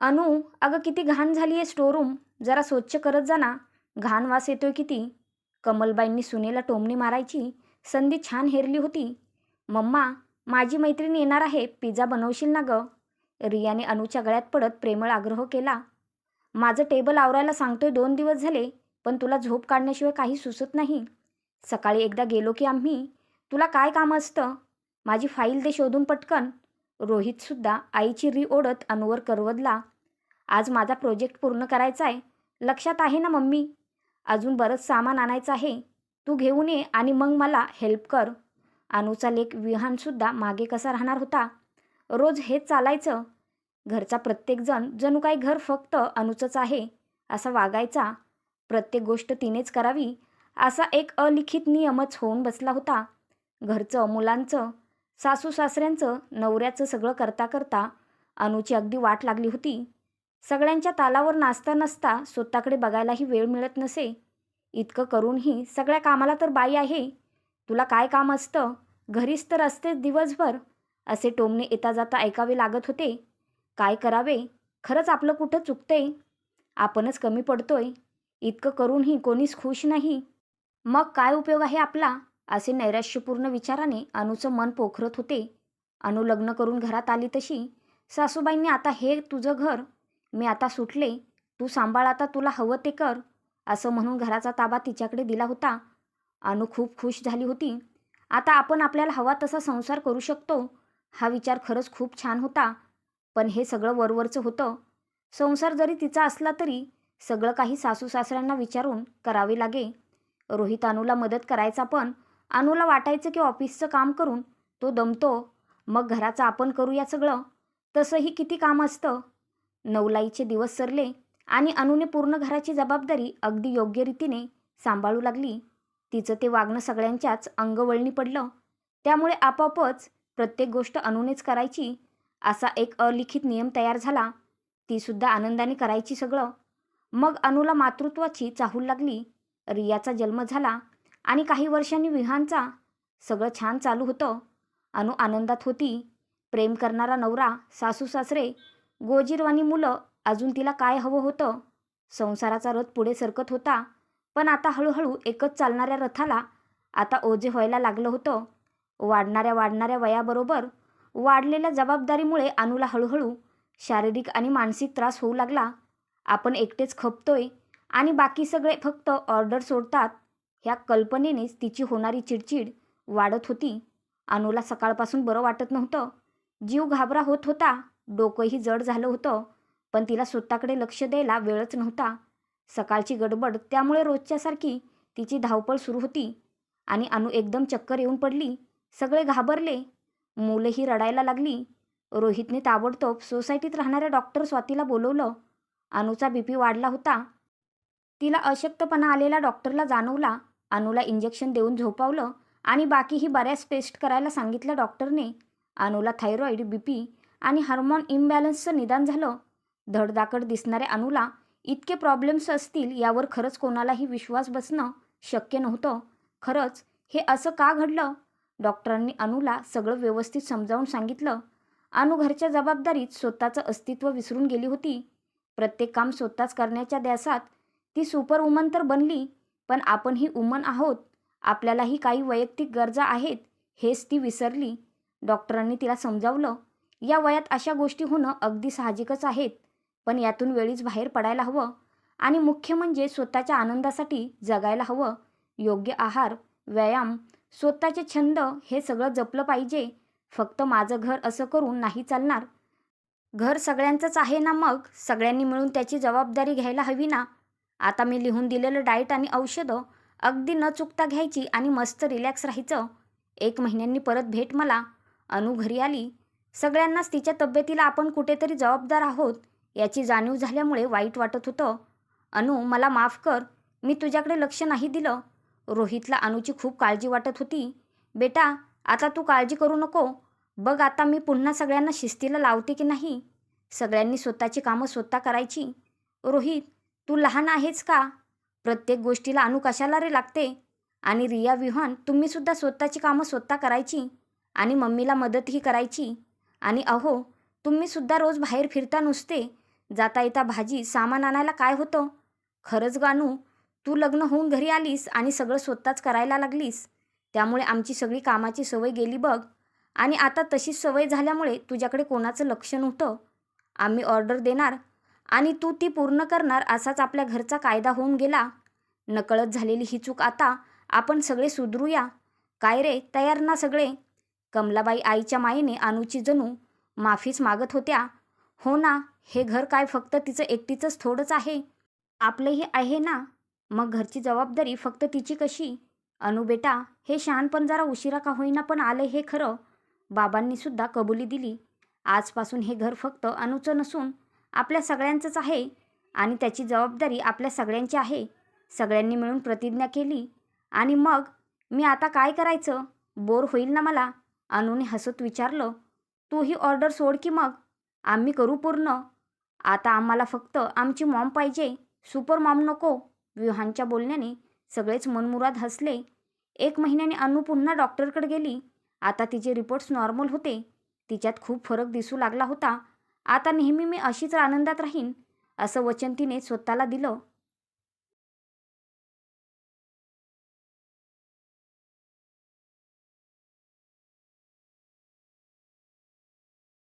अनु अगं किती घाण झाली आहे स्टोरूम जरा स्वच्छ करत जा ना. घाण वास येतोय किती? कमलबाईंनी सुनेला टोमणी मारायची. संधी छान हेरली होती. मम्मा माझी मैत्रीण येणार आहे. पिझ्झा बनवशील ना गं? रियाने अनुच्या गळ्यात पडत प्रेमळ आग्रह केला. माझं टेबल आवरायला सांगतोय दोन दिवस झाले पण तुला झोप काढण्याशिवाय काही सुचत नाही. सकाळी एकदा गेलो की आम्ही. तुला काय काम असतं? माझी फाईल दे शोधून पटकन. रोहितसुद्धा आईची री ओढत अनुवर करवदला. आज माझा प्रोजेक्ट पूर्ण करायचा आहे लक्षात आहे ना मम्मी? अजून बरंच सामान आणायचं आहे. तू घेऊन ये आणि मग मला हेल्प कर. अनुचा लेख विहानसुद्धा मागे कसा राहणार होता? रोज हेच चालायचं. घरचा प्रत्येकजण जणू काही घर फक्त अनुचंच आहे असा वागायचा. प्रत्येक गोष्ट तिनेच करावी असा एक अलिखित नियमच होऊन बसला होता. घरचं मुलांचं सासू सासऱ्यांचं नवऱ्याचं सगळं करता करता अनुची अगदी वाट लागली होती. सगळ्यांच्या तालावर नाचता नसता स्वतःकडे बघायलाही वेळ मिळत नसे. इतकं करूनही सगळ्या कामाला तर बाई आहे. तुला काय काम असतं? घरीच तर असतेच दिवसभर. असे टोमणे येता जाता ऐकावे लागत होते. काय करावे? खरंच आपलं कुठं चुकतंय? आपणच कमी पडतोय. इतकं करूनही कोणीच खुश नाही. मग काय उपयोग आहे आपला? असे नैराश्यपूर्ण विचाराने अनुचं मन पोखरत होते. अनु लग्न करून घरात आली तशी सासूबाईंनी आता हे तुझं घर मी आता सुटले तू सांभाळ आता तुला हवं ते कर असं म्हणून घराचा ताबा तिच्याकडे दिला होता. अनु खूप खुश झाली होती. आता आपण आपल्याला हवा तसा संसार करू शकतो हा विचार खरंच खूप छान होता. पण हे सगळं वरवरचं होतं. संसार जरी तिचा असला तरी सगळं काही सासू सासऱ्यांना विचारून करावे लागे. रोहित अनुला मदत करायचा पण अनुला वाटायचं की ऑफिसचं काम करून तो दमतो. मग घराचं आपण करूया सगळं. तसंही किती काम असतं? नवलाईचे दिवस सरले आणि अनुने पूर्ण घराची जबाबदारी अगदी योग्य रीतीने सांभाळू लागली. तिचं ते वागणं सगळ्यांच्याच अंगवळणी पडलं. त्यामुळे आपोआपच प्रत्येक गोष्ट अनुनेच करायची. असा एक अलिखित नियम तयार झाला. तीसुद्धा आनंदाने करायची सगळं. मग अनुला मातृत्वाची चाहूल लागली. रियाचा जन्म झाला. आणि काही वर्षांनी विहानचा सगळं छान चालू होतं. अनु आनंदात होती. प्रेम करणारा नवरा सासू सासरे गोजीरवानी मुलं अजून तिला काय हवं होतं? संसाराचा रथ पुढे सरकत होता. पण आता हळूहळू एकच चालणाऱ्या रथाला आता ओझे व्हायला लागलं होतं. वाढणाऱ्या वाढणाऱ्या वयाबरोबर वाढलेल्या जबाबदारीमुळे अनुला हळूहळू शारीरिक आणि मानसिक त्रास होऊ लागला. आपण एकटेच खपतोय आणि बाकी सगळे फक्त ऑर्डर सोडतात. ह्या कल्पनेनेच तिची होणारी चिडचिड वाढत होती. अनुला सकाळपासून बरं वाटत नव्हतं. जीव घाबरा होत होता. डोकंही जड झालं होतं. पण तिला स्वतःकडे लक्ष द्यायला वेळच नव्हता. सकाळची गडबड त्यामुळे रोजच्यासारखी तिची धावपळ सुरू होती. आणि अनु एकदम चक्कर येऊन पडली. सगळे घाबरले. मुलंही रडायला लागली. रोहितने ताबडतोब सोसायटीत राहणाऱ्या डॉक्टर स्वातीला बोलवलं. अनुचा बीपी वाढला होता. तिला अशक्तपणा आलेला डॉक्टरला जाणवला. अनुला इंजेक्शन देऊन झोपावलं आणि बाकीही बऱ्याच टेस्ट करायला सांगितलं डॉक्टरने. अनुला थायरॉईड बी पी आणि हार्मोन इम्बॅलन्सचं निदान झालं. धडधाकड दिसणाऱ्या अनुला इतके प्रॉब्लेम्स असतील यावर खरंच कोणालाही विश्वास बसणं शक्य नव्हतं. खरंच हे असं का घडलं? डॉक्टरांनी अनुला सगळं व्यवस्थित समजावून सांगितलं. अनु घरच्या जबाबदारीत स्वतःचं अस्तित्व विसरून गेली होती. प्रत्येक काम स्वतःच करण्याच्या द्यासात ती सुपर वुमन तर बनली पण आपण ही उमन आहोत. आपल्यालाही काही वैयक्तिक गरजा आहेत हेच ती विसरली. डॉक्टरांनी तिला समजावलं. या वयात अशा गोष्टी होणं अगदी साहजिकच आहेत पण यातून वेळीच बाहेर पडायला हवं आणि मुख्य म्हणजे स्वतःच्या आनंदासाठी जगायला हवं. योग्य आहार व्यायाम स्वतःचे छंद हे सगळं जपलं पाहिजे. फक्त माझं घर असं करून नाही चालणार. घर सगळ्यांचंच आहे ना मग? सगळ्यांनी मिळून त्याची जबाबदारी घ्यायला हवी ना? आता मी लिहून दिलेलं डाएट आणि औषधं अगदी न चुकता घ्यायची आणि मस्त रिलॅक्स राहायचं. एक महिन्यांनी परत भेट मला. अनु घरी आली. सगळ्यांनाच तिच्या तब्येतीला आपण कुठेतरी जबाबदार आहोत याची जाणीव झाल्यामुळे वाईट वाटत होतं. अनु मला माफ कर. मी तुझ्याकडे लक्ष नाही दिलं. रोहितला अनुची खूप काळजी वाटत होती. बेटा आता तू काळजी करू नको. बघ आता मी पुन्हा सगळ्यांना शिस्तीला लावते की नाही. सगळ्यांनी स्वतःची कामं स्वतः करायची. रोहित तू लहान आहेस का? प्रत्येक गोष्टीला अनु कशाला रे लागते? आणि रिया विहान तुम्हीसुद्धा स्वतःची कामं स्वतः करायची? आणि मम्मीला मदतही करायची? आणि अहो तुम्हीसुद्धा रोज बाहेर फिरता नुसते? जाता येता भाजी सामान आणायला काय होतं? खरंच गाणू तू लग्न होऊन घरी आलीस आणि सगळं स्वतःच करायला लागलीस. त्यामुळे आमची सगळी कामाची सवय गेली बघ. आणि आता तशीच सवय झाल्यामुळे तुझ्याकडे कोणाचं लक्ष नव्हतं. आम्ही ऑर्डर देणार आणि तू ती पूर्ण करणार असाच आपल्या घरचा कायदा होऊन गेला. नकळत झालेली ही चूक आता आपण सगळे सुधरूया. काय रे तयार ना सगळे? कमलाबाई आईच्या मायेने अनुची जणू माफीच मागत होत्या. हो ना हे घर काय फक्त तिचं एकटीचंच थोडंच आहे. आपलंही आहे ना? मग घरची जबाबदारी फक्त तिची कशी? अनु बेटा हे शहाणपण जरा उशिरा का होईना पण आलं हे खरं? बाबांनीसुद्धा कबुली दिली. आजपासून हे घर फक्त अनुचं नसून आपल्या सगळ्यांचंच आहे आणि त्याची जबाबदारी आपल्या सगळ्यांची आहे. सगळ्यांनी मिळून प्रतिज्ञा केली आणि मग मी आता काय करायचं? बोर होईल ना मला? अनुने हसत विचारलं. तू ही ऑर्डर सोड की मग? आम्ही करू पूर्ण. आता आम्हाला फक्त आमची मॉम पाहिजे. सुपर मॉम नको. विहानच्या बोलण्याने सगळेच मनमुराद हसले. एक महिन्याने अनु पुन्हा डॉक्टरकडे गेली. आता तिचे रिपोर्ट्स नॉर्मल होते. तिच्यात खूप फरक दिसू लागला होता. आता नेहमी मी अशीच आनंदात राहीन असं वचन तिने स्वतःला दिलं.